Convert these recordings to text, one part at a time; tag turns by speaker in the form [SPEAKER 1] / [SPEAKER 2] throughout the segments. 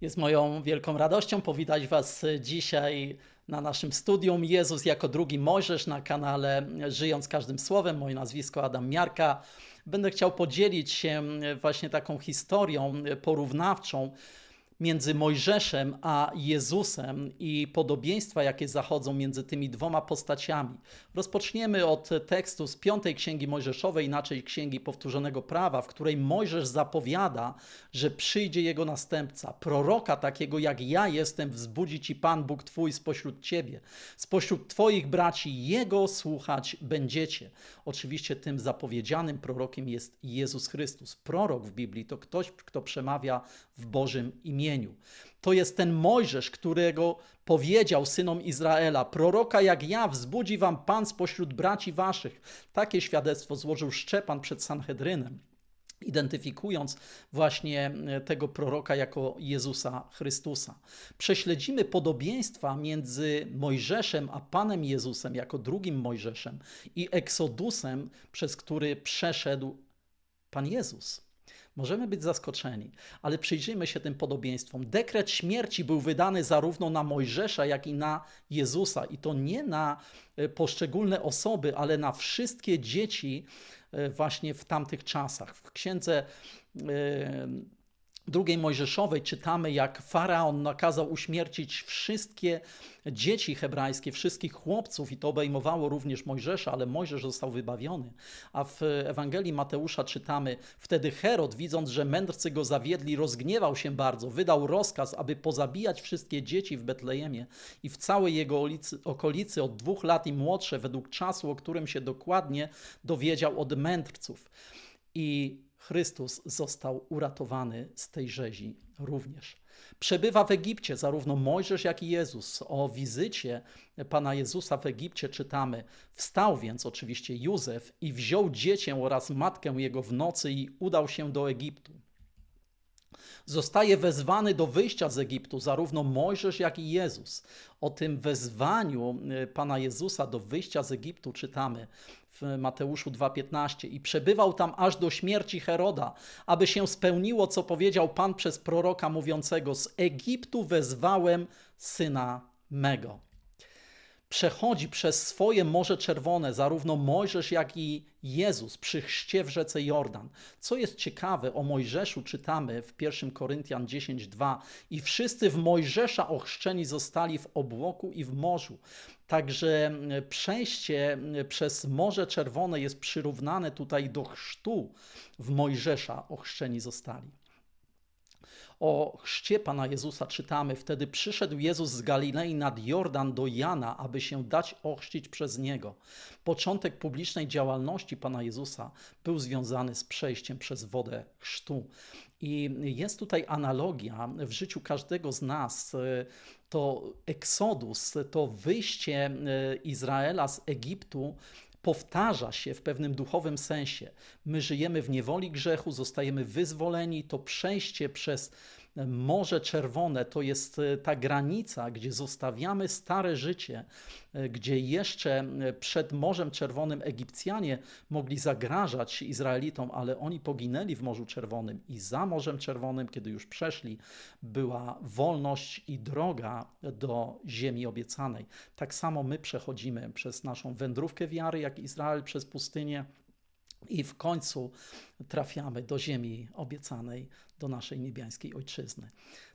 [SPEAKER 1] Jest moją wielką radością powitać Was dzisiaj na naszym studium Jezus jako drugi Mojżesz na kanale Żyjąc Każdym Słowem. Moje nazwisko Adam Miarka. Będę chciał podzielić się właśnie taką historią porównawczą między Mojżeszem a Jezusem i podobieństwa, jakie zachodzą między tymi dwoma postaciami. Rozpoczniemy od tekstu z piątej księgi Mojżeszowej, inaczej księgi powtórzonego prawa, w której Mojżesz zapowiada, że przyjdzie jego następca, proroka takiego jak ja jestem, wzbudzi ci Pan Bóg Twój spośród ciebie. Spośród Twoich braci jego słuchać będziecie. Oczywiście tym zapowiedzianym prorokiem jest Jezus Chrystus. Prorok w Biblii to ktoś, kto przemawia w Bożym imieniu imieniu. To jest ten Mojżesz, którego powiedział synom Izraela: Proroka jak ja wzbudzi wam Pan spośród braci waszych. Takie świadectwo złożył Szczepan przed Sanhedrynem identyfikując właśnie e, tego proroka jako Jezusa Chrystusa. Prześledzimy podobieństwa między Mojżeszem a Panem Jezusem jako drugim Mojżeszem i Eksodusem, przez który przeszedł Pan Jezus. Możemy być zaskoczeni, ale przyjrzyjmy się tym podobieństwom. Dekret śmierci był wydany zarówno na Mojżesza, jak i na Jezusa, i to nie na e, poszczególne osoby, ale na wszystkie dzieci e, właśnie w tamtych czasach. W księdze drugiej Mojżeszowej czytamy, jak faraon nakazał uśmiercić wszystkie dzieci hebrajskie, wszystkich chłopców, i to obejmowało również Mojżesza, ale Mojżesz został wybawiony. A w Ewangelii Mateusza czytamy: Wtedy Herod, widząc, że mędrcy go zawiedli, rozgniewał się bardzo, wydał rozkaz, aby pozabijać wszystkie dzieci w Betlejemie i w całej jego okolicy od dwóch lat i młodsze, według czasu, o którym się dokładnie dowiedział od mędrców. I Chrystus został uratowany z tej rzezi również. Przebywa w Egipcie zarówno Mojżesz, jak i Jezus. O wizycie Pana Jezusa w Egipcie czytamy: Wstał więc oczywiście Józef i wziął dziecię oraz matkę jego w nocy i udał się do Egiptu zostaje wezwany do wyjścia z Egiptu, zarówno Mojżesz, jak i Jezus. O tym wezwaniu y, Pana Jezusa do wyjścia z Egiptu czytamy w Mateuszu 2,15 i przebywał tam aż do śmierci Heroda, aby się spełniło, co powiedział Pan przez proroka mówiącego: Z Egiptu wezwałem syna mego przechodzi przez swoje Morze Czerwone, zarówno Mojżesz, jak i Jezus przy chrzcie w rzece Jordan. Co jest ciekawe, o Mojżeszu czytamy w 1 Koryntian 10:2 i wszyscy w Mojżesza ochrzczeni zostali w obłoku i w morzu. Także przejście przez Morze Czerwone jest przyrównane tutaj do chrztu w Mojżesza ochrzczeni zostali. O chrzcie Pana Jezusa czytamy, wtedy przyszedł Jezus z Galilei nad Jordan do Jana, aby się dać ochrzcić przez Niego. Początek publicznej działalności Pana Jezusa był związany z przejściem przez wodę chrztu. I jest tutaj analogia w życiu każdego z nas. To eksodus, to wyjście e, Izraela z Egiptu powtarza się w pewnym duchowym sensie. My żyjemy w niewoli grzechu, zostajemy wyzwoleni, to przejście przez Morze Czerwone to jest e, ta granica, gdzie zostawiamy stare życie, e, gdzie jeszcze e, przed Morzem Czerwonym Egipcjanie mogli zagrażać Izraelitom, ale oni poginęli w Morzu Czerwonym i za Morzem Czerwonym, kiedy już przeszli, była wolność i droga do ziemi obiecanej. Tak samo my przechodzimy przez naszą wędrówkę wiary, jak Izrael przez pustynię. I w końcu trafiamy do ziemi obiecanej, do naszej niebiańskiej ojczyzny.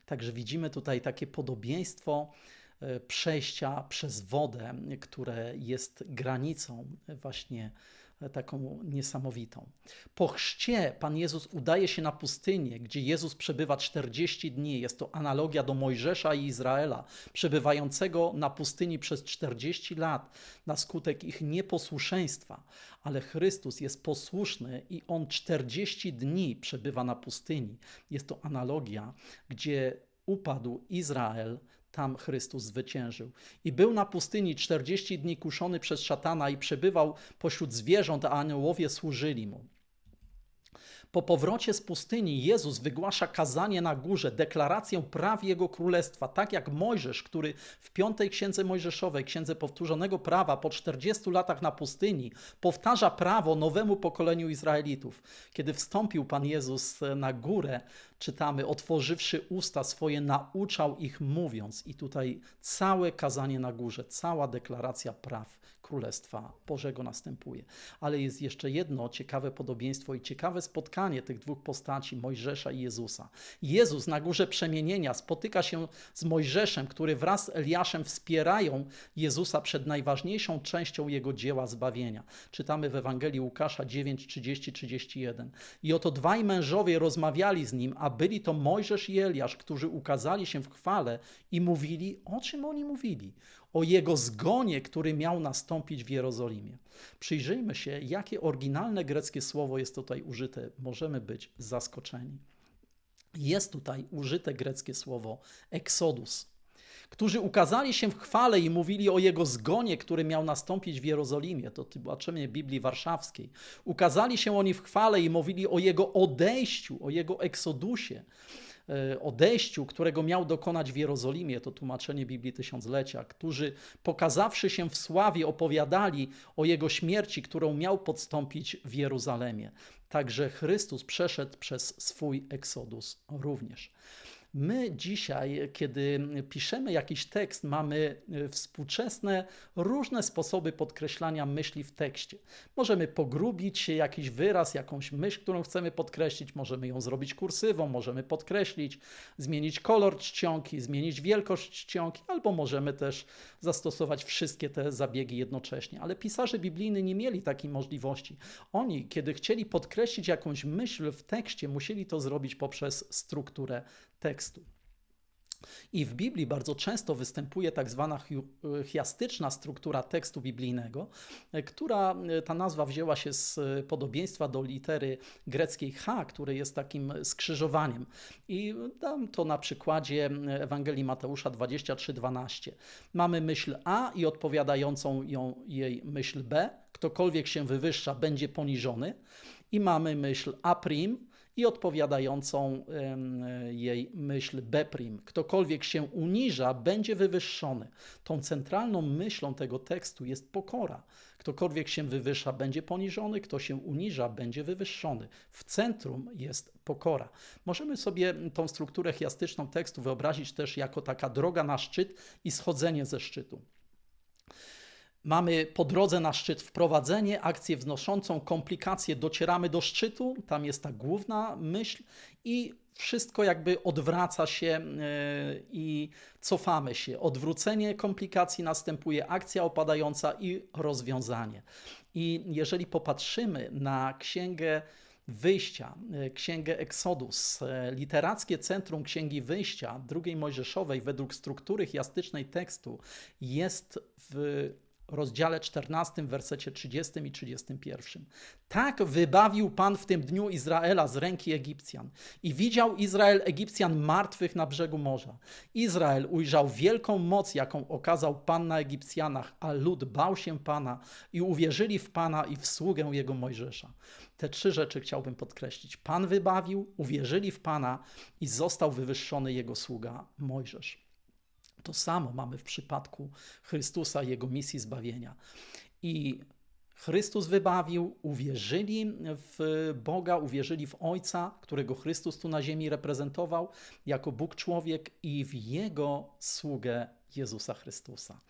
[SPEAKER 1] Także widzimy tutaj takie podobieństwo e, przejścia przez wodę, które jest granicą właśnie taką niesamowitą. Po chrzcie Pan Jezus udaje się na pustynię, gdzie Jezus przebywa 40 dni. Jest to analogia do Mojżesza i Izraela, przebywającego na pustyni przez 40 lat na skutek ich nieposłuszeństwa. Ale Chrystus jest posłuszny i On 40 dni przebywa na pustyni. Jest to analogia, gdzie upadł Izrael tam Chrystus zwyciężył. I był na pustyni 40 dni kuszony przez szatana i przebywał pośród zwierząt, a aniołowie służyli mu. Po powrocie z pustyni Jezus wygłasza kazanie na górze, deklarację praw Jego Królestwa, tak jak Mojżesz, który w piątej księdze Mojżeszowej, księdze powtórzonego prawa, po 40 latach na pustyni, powtarza prawo nowemu pokoleniu Izraelitów. Kiedy wstąpił Pan Jezus na górę, czytamy, otworzywszy usta swoje, nauczał ich mówiąc. I tutaj całe kazanie na górze, cała deklaracja praw Królestwa Bożego następuje. Ale jest jeszcze jedno ciekawe podobieństwo i ciekawe spotkanie tych dwóch postaci, Mojżesza i Jezusa. Jezus na górze przemienienia spotyka się z Mojżeszem, który wraz z Eliaszem wspierają Jezusa przed najważniejszą częścią jego dzieła zbawienia. Czytamy w Ewangelii Łukasza 9, 30, 31. I oto dwaj mężowie rozmawiali z nim, a byli to Mojżesz i Eliasz, którzy ukazali się w chwale i mówili, o czym oni mówili? O jego zgonie, który miał nastąpić w Jerozolimie. Przyjrzyjmy się, jakie oryginalne greckie słowo jest tutaj użyte. Możemy być zaskoczeni. Jest tutaj użyte greckie słowo exodus, którzy ukazali się w chwale i mówili o jego zgonie, który miał nastąpić w Jerozolimie. To tłumaczenie Biblii Warszawskiej. Ukazali się oni w chwale i mówili o jego odejściu, o jego eksodusie, e, odejściu, którego miał dokonać w Jerozolimie, to tłumaczenie Biblii Tysiąclecia, którzy pokazawszy się w sławie opowiadali o jego śmierci, którą miał podstąpić w Jeruzalemie. Także Chrystus przeszedł przez swój eksodus również. My dzisiaj, kiedy piszemy jakiś tekst, mamy e, współczesne różne sposoby podkreślania myśli w tekście. Możemy pogrubić jakiś wyraz, jakąś myśl, którą chcemy podkreślić, możemy ją zrobić kursywą, możemy podkreślić, zmienić kolor czcionki, zmienić wielkość czcionki, albo możemy też zastosować wszystkie te zabiegi jednocześnie. Ale pisarze biblijni nie mieli takiej możliwości. Oni, kiedy chcieli podkreślić jakąś myśl w tekście, musieli to zrobić poprzez strukturę tekstu. I w Biblii bardzo często występuje tak zwana chiastyczna struktura tekstu biblijnego, która ta nazwa wzięła się z podobieństwa do litery greckiej H, które jest takim skrzyżowaniem. I dam to na przykładzie Ewangelii Mateusza 23:12. Mamy myśl A i odpowiadającą ją jej myśl B. Ktokolwiek się wywyższa, będzie poniżony. I mamy myśl A' i odpowiadającą jej myśl Beprim. Ktokolwiek się uniża, będzie wywyższony. Tą centralną myślą tego tekstu jest pokora. Ktokolwiek się wywyższa, będzie poniżony, kto się uniża, będzie wywyższony. W centrum jest pokora. Możemy sobie tą strukturę chiastyczną tekstu wyobrazić też jako taka droga na szczyt i schodzenie ze szczytu. Mamy po drodze na szczyt wprowadzenie, akcję wznoszącą, komplikacje, docieramy do szczytu, tam jest ta główna myśl i wszystko jakby odwraca się e, i cofamy się. Odwrócenie komplikacji następuje, akcja opadająca i rozwiązanie. I jeżeli popatrzymy na księgę Wyjścia, e, Księgę Exodus, e, literackie centrum Księgi Wyjścia, drugiej Mojżeszowej, według struktury chiastycznej tekstu, jest w rozdziale 14, wersecie 30 i 31. Tak wybawił Pan w tym dniu Izraela z ręki Egipcjan. I widział Izrael Egipcjan martwych na brzegu morza. Izrael ujrzał wielką moc, jaką okazał Pan na Egipcjanach, a lud bał się Pana i uwierzyli w Pana i w sługę Jego Mojżesza. Te trzy rzeczy chciałbym podkreślić. Pan wybawił, uwierzyli w Pana i został wywyższony Jego sługa Mojżesz. To samo mamy w przypadku Chrystusa i Jego misji zbawienia. I Chrystus wybawił, uwierzyli w Boga, uwierzyli w Ojca, którego Chrystus tu na ziemi reprezentował jako Bóg człowiek i w Jego sługę Jezusa Chrystusa.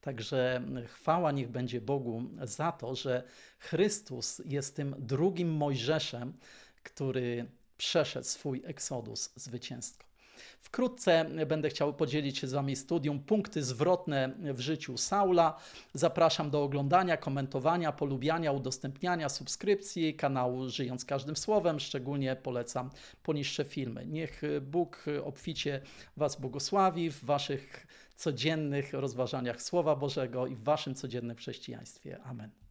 [SPEAKER 1] Także chwała niech będzie Bogu za to, że Chrystus jest tym drugim Mojżeszem, który przeszedł swój eksodus zwycięsko. Wkrótce będę chciał podzielić się z Wami studium punkty zwrotne w życiu Saula. Zapraszam do oglądania, komentowania, polubiania, udostępniania, subskrypcji kanału Żyjąc Każdym Słowem. Szczególnie polecam poniższe filmy. Niech Bóg obficie Was błogosławi w Waszych codziennych rozważaniach Słowa Bożego i w Waszym codziennym chrześcijaństwie. Amen.